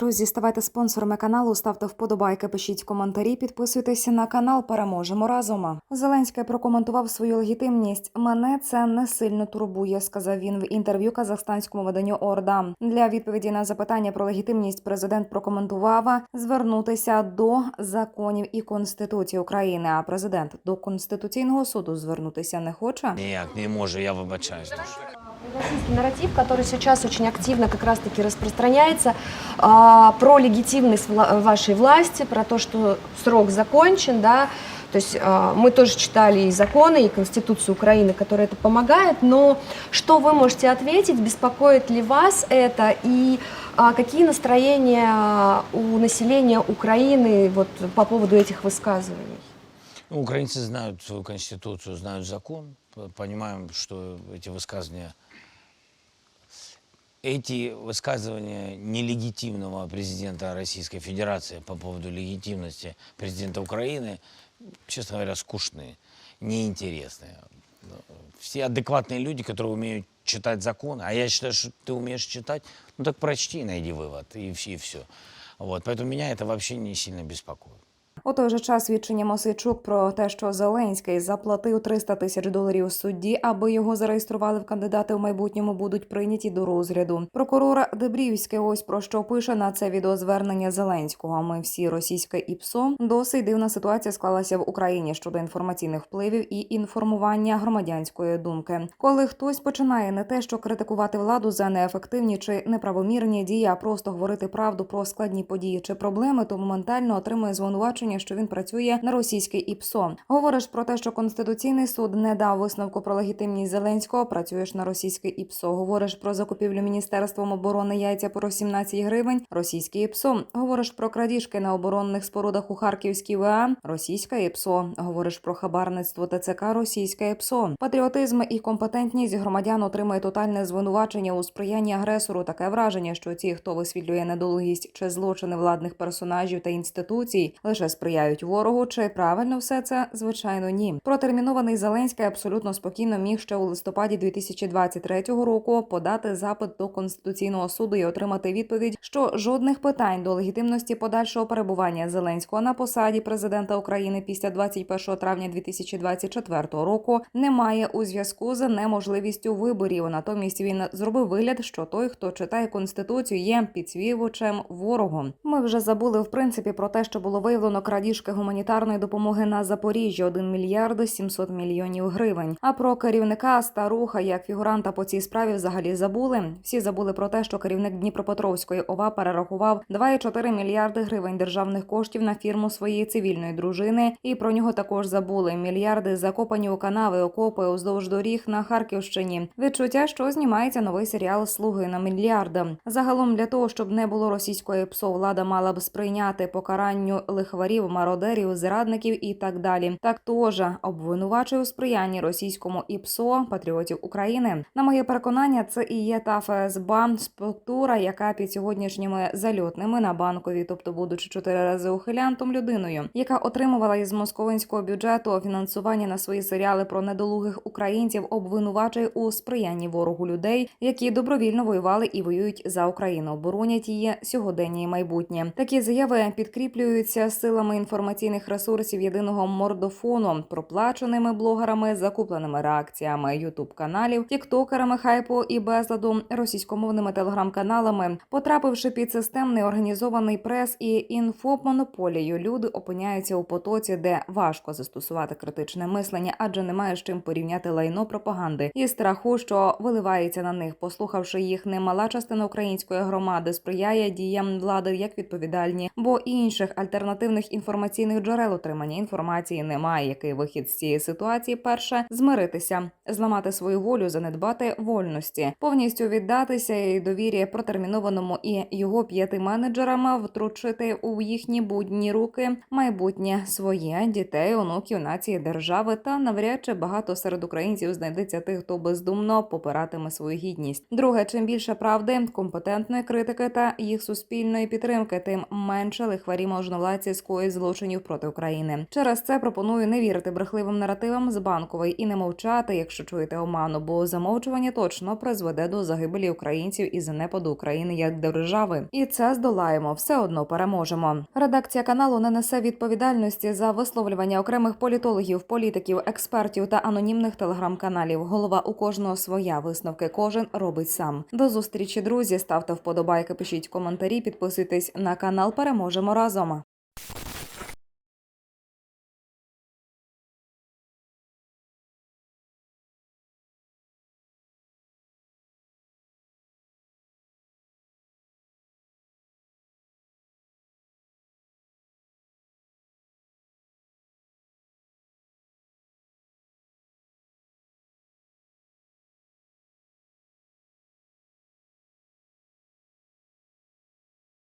Друзі, ставайте спонсорами каналу, ставте вподобайки, пишіть коментарі, підписуйтеся на канал. Переможемо разом. Зеленський прокоментував свою легітимність. Мене це не сильно турбує, сказав він в інтерв'ю казахстанському виданню Орда. Для відповіді на запитання про легітимність президент прокоментував звернутися до законів і конституції України. А президент до конституційного суду звернутися не хоче. Ніяк не можу, я вибачаюсь. Российский нарратив, который сейчас очень активно как раз-таки распространяется а, про легитимность вла- вашей власти, про то, что срок закончен, да, то есть а, мы тоже читали и законы, и Конституцию Украины, которая это помогает, но что вы можете ответить, беспокоит ли вас это, и а, какие настроения у населения Украины вот, по поводу этих высказываний? Ну, украинцы знают свою конституцию, знают закон, понимаем, что эти высказывания, эти высказывания нелегитимного президента Российской Федерации по поводу легитимности президента Украины, честно говоря, скучные, неинтересные. Все адекватные люди, которые умеют читать законы, а я считаю, что ты умеешь читать, ну так прочти, найди вывод, и, все- и все. Вот, поэтому меня это вообще не сильно беспокоит. У той же час свідчення Мосичук про те, що Зеленський заплатив 300 тисяч доларів судді, аби його зареєстрували в кандидати в майбутньому, будуть прийняті до розгляду. Прокурор Дебрівський ось про що пише на це відеозвернення Зеленського. Ми всі російське ІПСО. Досить дивна ситуація склалася в Україні щодо інформаційних впливів і інформування громадянської думки. Коли хтось починає не те, що критикувати владу за неефективні чи неправомірні дії, а просто говорити правду про складні події чи проблеми, то моментально отримує звинувачення, що він працює на російське ІПСО. Говориш про те, що конституційний суд не дав висновку про легітимність Зеленського. Працюєш на російське ІПСО. Говориш про закупівлю міністерством оборони яйця по 17 гривень. Російське ІПСО. Говориш про крадіжки на оборонних спорудах у Харківській ВА. Російська ІПСО. Говориш про хабарництво ТЦК. Російське ІПСО. Патріотизм і компетентність громадян отримує тотальне звинувачення у сприянні агресору. Таке враження, що ті, хто висвітлює недолугість чи злочини владних персонажів та інституцій, лише сприяють ворогу. Чи правильно все це? Звичайно, ні. Протермінований Зеленський абсолютно спокійно міг ще у листопаді 2023 року подати запит до конституційного суду і отримати відповідь, що жодних питань до легітимності подальшого перебування Зеленського на посаді президента України після 21 травня 2024 року немає у зв'язку з неможливістю виборів. Натомість він зробив вигляд, що той, хто читає конституцію, є підсвівачем ворогу. Ми вже забули в принципі про те, що було виявлено крадіжки гуманітарної допомоги на Запоріжжі 1 мільярд 700 мільйонів гривень. А про керівника старуха як фігуранта по цій справі взагалі забули. Всі забули про те, що керівник Дніпропетровської ОВА перерахував 2,4 мільярди гривень державних коштів на фірму своєї цивільної дружини, і про нього також забули. Мільярди закопані у канави, окопи уздовж доріг на Харківщині. Відчуття, що знімається новий серіал Слуги на мільярди. Загалом для того, щоб не було російської ПСО, влада мала б сприйняти покаранню лихварів, мародерів, зрадників і так далі. Так теж обвинувачує у сприянні російському ІПСО патріотів України. На моє переконання, це і є та ФСБ структура, яка під сьогоднішніми зальотними на банкові, тобто будучи чотири рази ухилянтом людиною, яка отримувала із московинського бюджету фінансування на свої серіали про недолугих українців, обвинувачує у сприянні ворогу людей, які добровільно воювали і воюють за Україну, боронять її сьогодення і майбутнє. Такі заяви підкріплюються силами інформаційних ресурсів єдиного мордофону, проплаченими блогерами, закупленими реакціями ютуб каналів, тіктокерами хайпу і безладу, російськомовними телеграм-каналами, потрапивши під системний організований прес і інфомонополію, люди опиняються у потоці, де важко застосувати критичне мислення, адже немає з чим порівняти лайно пропаганди і страху, що виливається на них. Послухавши їх, немала частина української громади сприяє діям влади як відповідальні, бо інших альтернативних інформаційних джерел отримання інформації немає. Який вихід з цієї ситуації? Перше змиритися, зламати свою волю, занедбати вольності, повністю віддатися і довір'я протермінованому і його п'яти менеджерам втручити у їхні будні руки майбутнє своє дітей, онуків, нації, держави та навряд чи багато серед українців знайдеться тих, хто бездумно попиратиме свою гідність. Друге, чим більше правди, компетентної критики та їх суспільної підтримки, тим менше лихварі можновладці скоїть відповідальність злочинів проти України. Через це пропоную не вірити брехливим наративам з банкової і не мовчати, якщо чуєте оману, бо замовчування точно призведе до загибелі українців і занепаду України як держави. І це здолаємо. Все одно переможемо. Редакція каналу не несе відповідальності за висловлювання окремих політологів, політиків, експертів та анонімних телеграм-каналів. Голова у кожного своя висновки кожен робить сам. До зустрічі, друзі. Ставте вподобайки, пишіть коментарі, підписуйтесь на канал. Переможемо разом.